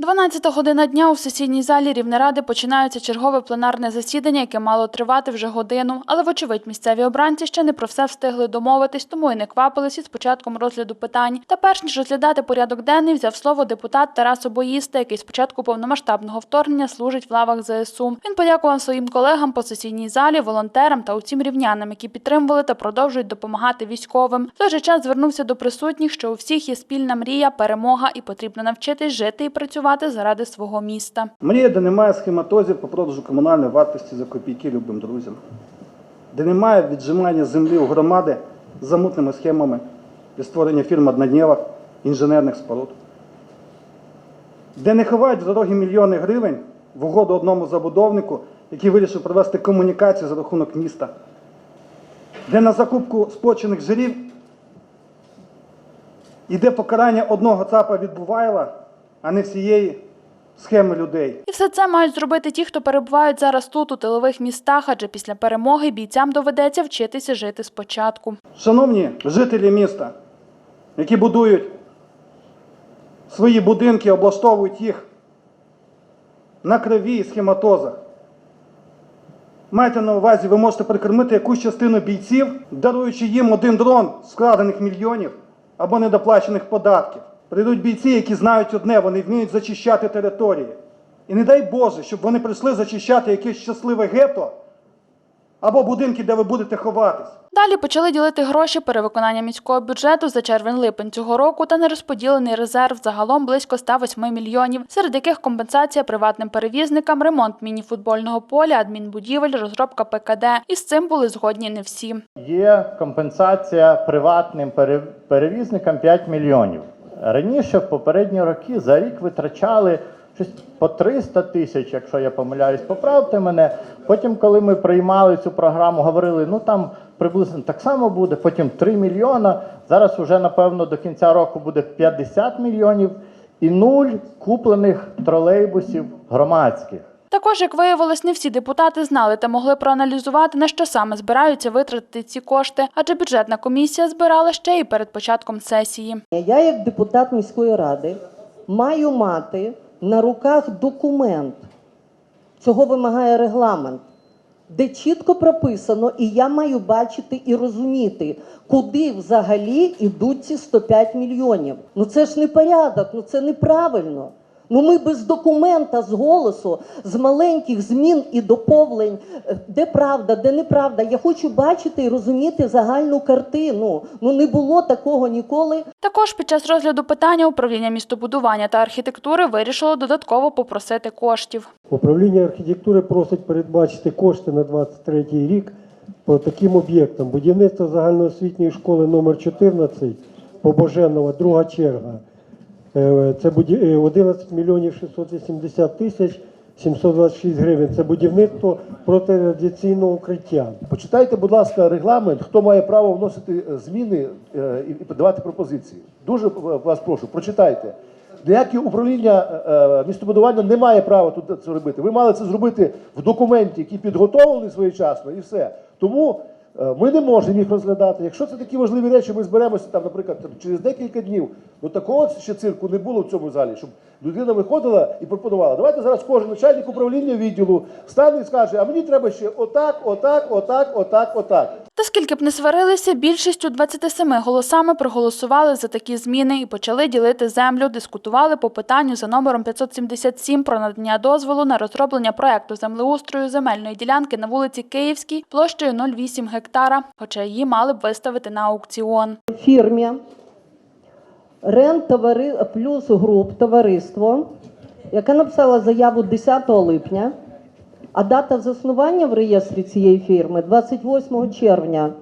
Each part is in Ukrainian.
12 година дня у сесійній залі Рівнеради починається чергове пленарне засідання, яке мало тривати вже годину. Але, вочевидь, місцеві обранці ще не про все встигли домовитись, тому й не квапились із початком розгляду питань. Та перш ніж розглядати порядок денний, взяв слово депутат Тарас Обоїста, який з початку повномасштабного вторгнення служить в лавах ЗСУ. Він подякував своїм колегам по сесійній залі, волонтерам та усім рівнянам, які підтримували та продовжують допомагати військовим. В той же час звернувся до присутніх, що у всіх є спільна мрія, перемога, і потрібно навчитись жити і працювати заради свого міста. Мрія, де немає схематозів по продажу комунальної вартості за копійки любим друзям, де немає віджимання землі у громади за мутними схемами і створення фірм одноднєвок, інженерних споруд, де не ховають в дороги мільйони гривень в угоду одному забудовнику, який вирішив провести комунікацію за рахунок міста, де на закупку спочених жирів іде покарання одного ЦАПа від Бувайла, а не всієї схеми людей. І все це мають зробити ті, хто перебувають зараз тут, у тилових містах, адже після перемоги бійцям доведеться вчитися жити спочатку. Шановні жителі міста, які будують свої будинки, облаштовують їх на крові і схематозах. Майте на увазі, ви можете прикормити якусь частину бійців, даруючи їм один дрон з вкрадених мільйонів або недоплачених податків. Прийдуть бійці, які знають одне, вони вміють зачищати території. І не дай Боже, щоб вони прийшли зачищати якесь щасливе гетто або будинки, де ви будете ховатись. Далі почали ділити гроші перевиконання міського бюджету за червень-липень цього року та нерозподілений резерв загалом близько 108 мільйонів, серед яких компенсація приватним перевізникам, ремонт міні-футбольного поля, адмінбудівель, розробка ПКД. І з цим були згодні не всі. Є компенсація приватним пере- перевізникам 5 мільйонів. Раніше, в попередні роки, за рік витрачали щось по 300 тисяч, якщо я помиляюсь, поправте мене. Потім, коли ми приймали цю програму, говорили, ну там приблизно так само буде, потім 3 мільйона. Зараз вже, напевно, до кінця року буде 50 мільйонів і нуль куплених тролейбусів громадських. Також, як виявилось, не всі депутати знали та могли проаналізувати, на що саме збираються витратити ці кошти, адже бюджетна комісія збирала ще і перед початком сесії. Я, як депутат міської ради, маю мати на руках документ. Цього вимагає регламент, де чітко прописано, і я маю бачити і розуміти, куди взагалі йдуть ці 105 мільйонів. Ну це ж не порядок, ну це неправильно. Ну ми без документа з голосу, з маленьких змін і доповнень, е, де правда, де неправда. Я хочу бачити і розуміти загальну картину. Ну не було такого ніколи. Також під час розгляду питання управління містобудування та архітектури вирішило додатково попросити коштів. Управління архітектури просить передбачити кошти на 23 рік по таким об'єктам. Будівництво загальноосвітньої школи номер 14 Побоженова, друга черга. Е, Це буді- е, 11 мільйонів 680 тисяч 726 гривень. Це будівництво протирадіаційного укриття. Почитайте, будь ласка, регламент, хто має право вносити е, зміни і подавати пропозиції. Дуже вас прошу, прочитайте. Ніяке управління містобудування не має права тут це робити. Ви мали це зробити в документі, який підготовлений своєчасно, і все. Тому ми не можемо їх розглядати. Якщо це такі важливі речі, ми зберемося там, наприклад, через декілька днів. Ну такого ще цирку не було в цьому залі, щоб людина виходила і пропонувала. Давайте зараз кожен начальник управління відділу стане і скаже, а мені треба ще отак, отак, отак, отак, отак. Та б не сварилися, більшістю 27 голосами проголосували за такі зміни і почали ділити землю. Дискутували по питанню за номером 577 про надання дозволу на розроблення проекту землеустрою земельної ділянки на вулиці Київській площею 0,8 гектара, хоча її мали б виставити на аукціон. фірмі Рен товари... плюс груп товариство, яке написала заяву 10 липня, а дата заснування в реєстрі цієї фірми 28 червня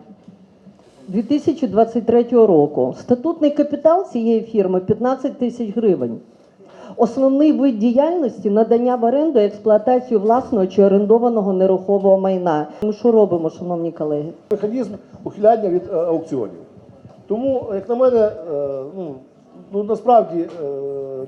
2023 року. Статутний капітал цієї фірми 15 тисяч гривень. Основний вид діяльності надання в оренду експлуатацію власного чи орендованого нерухомого майна. Ми що робимо, шановні колеги? Механізм ухиляння від е, аукціонів. Тому, як на мене, е, ну, ну насправді е,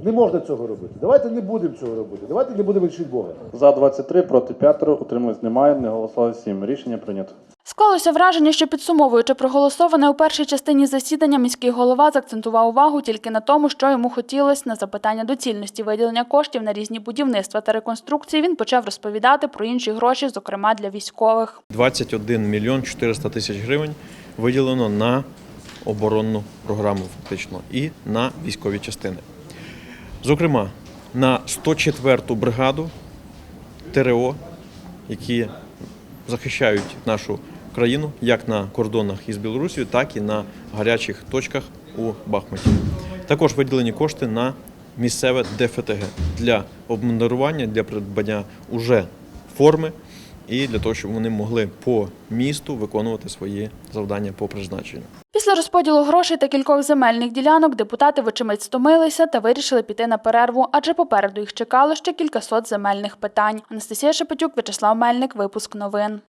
не можна цього робити. Давайте не будемо цього робити. Давайте не будемо вчити Бога. За 23, проти 5, утримались немає, не голосували 7. Рішення прийнято. Склалося враження, що підсумовуючи проголосоване у першій частині засідання, міський голова заакцентував увагу тільки на тому, що йому хотілося. На запитання доцільності виділення коштів на різні будівництва та реконструкції він почав розповідати про інші гроші, зокрема для військових. 21 мільйон 400 тисяч гривень виділено на оборонну програму фактично і на військові частини. Зокрема, на 104-ту бригаду ТРО, які захищають нашу країну як на кордонах із Білорусією, так і на гарячих точках у Бахмуті. Також виділені кошти на місцеве ДФТГ для обмундирування, для придбання уже форми і для того, щоб вони могли по місту виконувати свої завдання по призначенню. Після розподілу грошей та кількох земельних ділянок депутати вочимить стомилися та вирішили піти на перерву, адже попереду їх чекало ще кількасот земельних питань. Анастасія Шепетюк, Вячеслав Мельник, випуск новин.